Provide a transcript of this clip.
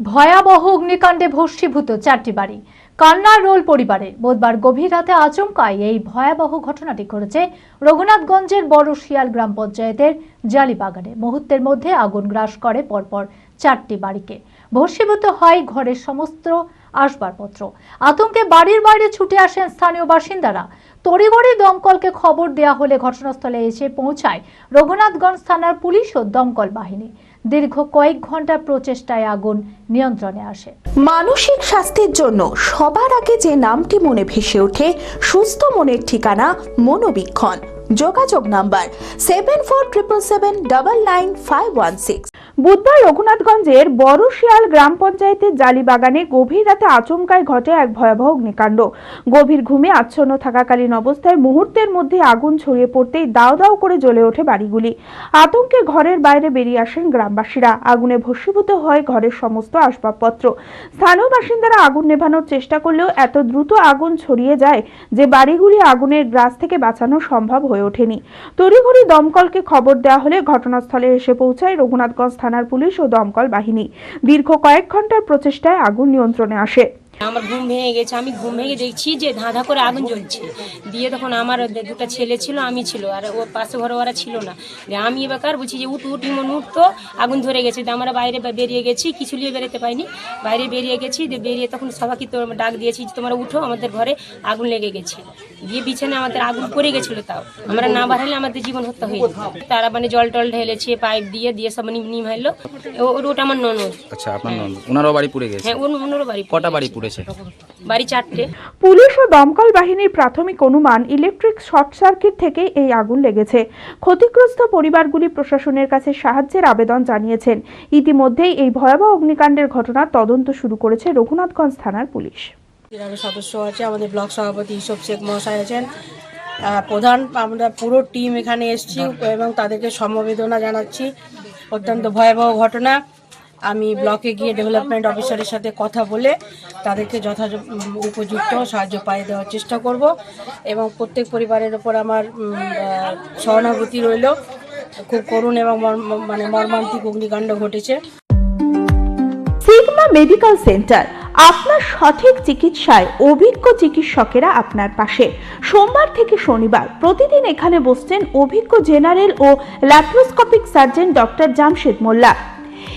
ভয়াবহ অগ্নিকাণ্ডে ভস্মীভূত চারটি বাড়ি। কান্নার রোল পরিবারে বুধবার গভীর রাতে আচমকায় এই ভয়াবহ ঘটনাটি ঘটেছে রঘুনাথগঞ্জের বড় শিয়াল গ্রাম পঞ্চায়েতের জালিবাগানে। মুহূর্তের মধ্যে আগুন গ্রাস করে পরপর চারটি বাড়িকে। ভস্মীভূত হয় ঘরের সমস্ত আসবাবপত্র। আতঙ্কে বাড়ির বাইরে ছুটে আসেন স্থানীয় বাসিন্দারা। তড়িঘড়ি দমকলকে খবর দেয়া হলে ঘটনাস্থলে এসে পৌঁছায় রঘুনাথগঞ্জ থানার পুলিশ ও দমকল বাহিনী। দীর্ঘ কয়েক ঘণ্টা প্রচেষ্টায় আগুন নিয়ন্ত্রণে আসে। মানসিক স্বাস্থ্যের জন্য সবার আগে যে নামটি মনে ভেসে ওঠে, সুস্থ মনের ঠিকানা মনোবীক্ষণ। যোগাযোগ number seven four triple seven double nine five one six বুধবার রঘুনাথগঞ্জের বড় শিয়াল গ্রাম পঞ্চায়েতের জালিবাগানে গভীর রাতে আচমকায় ঘটে এক ভয়াবহ অগ্নিকাণ্ড। গভীর ঘুমে আচ্ছন্ন থাকাকালীন অবস্থায় মুহূর্তের মধ্যে আগুন ছড়িয়ে পড়তেই দাও দাও করে জ্বলে ওঠে বাড়িগুলি। আতঙ্কে ঘরের বাইরে বেরিয়ে আসেন গ্রামবাসীরা। আগুনে ভস্মীভূত হয় ঘরের সমস্ত আসবাবপত্র। স্থানীয় বাসিন্দারা আগুন নেভানোর চেষ্টা করলেও এত দ্রুত আগুন ছড়িয়ে যায় যে বাড়িগুলি আগুনের গ্রাস থেকে বাঁচানো সম্ভব হয়ে ওঠেনি। তড়িঘড়ি দমকলকে খবর দেওয়া হলে ঘটনাস্থলে এসে পৌঁছায় রঘুনাথগঞ্জ থানার পুলিশ ও দমকল বাহিনী। দীর্ঘ কয়েক ঘণ্টার প্রচেষ্টায় আগুন নিয়ন্ত্রণে আসে। আমার ঘুম ভেঙে গেছে আমি ঘুম ভেঙে দেখছি যে ধাঁধা করে আগুন জ্বলছে। দিয়ে তখন আমার দুটা ছেলে ছিল আমি ছিল আর ও পাশে ঘরে ওরা ছিল না। আমি এবার বলছি যে উঠ উঠ ইমন উঠ তো আগুন ধরে গেছে। আমরা বাইরে বেরিয়ে গেছি কিছু নিয়ে বেরোতে পাইনি বাইরে বেরিয়ে গেছি বেরিয়ে তখন সবাইকে তো ডাক দিয়েছি যে তোমরা উঠো আমাদের ঘরে আগুন লেগে গেছে। দিয়ে বিছানে আমাদের আগুন পড়ে গেছিল তাও। আমরা না বাড়ালে আমাদের জীবন হত্যা হয়ে যেত। তারা মানে জল টল ঢেলেছে পাইপ দিয়ে দিয়ে সব নিম নিম হাইলো ওটা আমার ননদ। আচ্ছা আপনার নন্দ। ওনারও বাড়ি পুড়ে গেছে? হ্যাঁ অন্যরও বাড়ি কটা বাড়ি পুড়েছে বাড়ি চারটে। পুলিশ ও দমকল বাহিনীর প্রাথমিক অনুমান ইলেকট্রিক শর্ট সার্কিট থেকে এই আগুন লেগেছে। ক্ষতিগ্রস্ত পরিবারগুলি প্রশাসনের কাছে সাহায্যের আবেদন জানিয়েছেন। ইতিমধ্যেই এই ভয়াবহ অগ্নিকাণ্ডের ঘটনার তদন্ত শুরু করেছে রঘুনাথগঞ্জ থানার পুলিশ। ক্রীড়ার সদস্য আছে আমাদের ব্লক সভাপতি ইসব শেখ মহাশয় আছেন। প্রধান আমরা পুরো টিম এখানে এসেছি এবং তাদেরকে সমবেদনা জানাচ্ছি। অত্যন্ত ভয়াবহ ঘটনা। আমি ব্লকে গিয়ে ডেভেলপমেন্ট অফিসারের সাথে কথা বলে তাদেরকে যথাযথ উপযুক্ত সাহায্য পাইয়ে দেওয়ার চেষ্টা করব এবং প্রত্যেক পরিবারের ওপর আমার সহানুভূতি রইল। খুব করুণ এবং মানে মর্মান্তিক অগ্নিকাণ্ড ঘটেছে। সিগমা মেডিকেল সেন্টার, আপনার সঠিক চিকিৎসায় অভিজ্ঞ চিকিৎসকেরা আপনার পাশে। সোমবার থেকে শনিবার প্রতিদিন এখানে বসছেন অভিজ্ঞ জেনারেল ও laparoscopic surgeon doctor Jamshed Molla.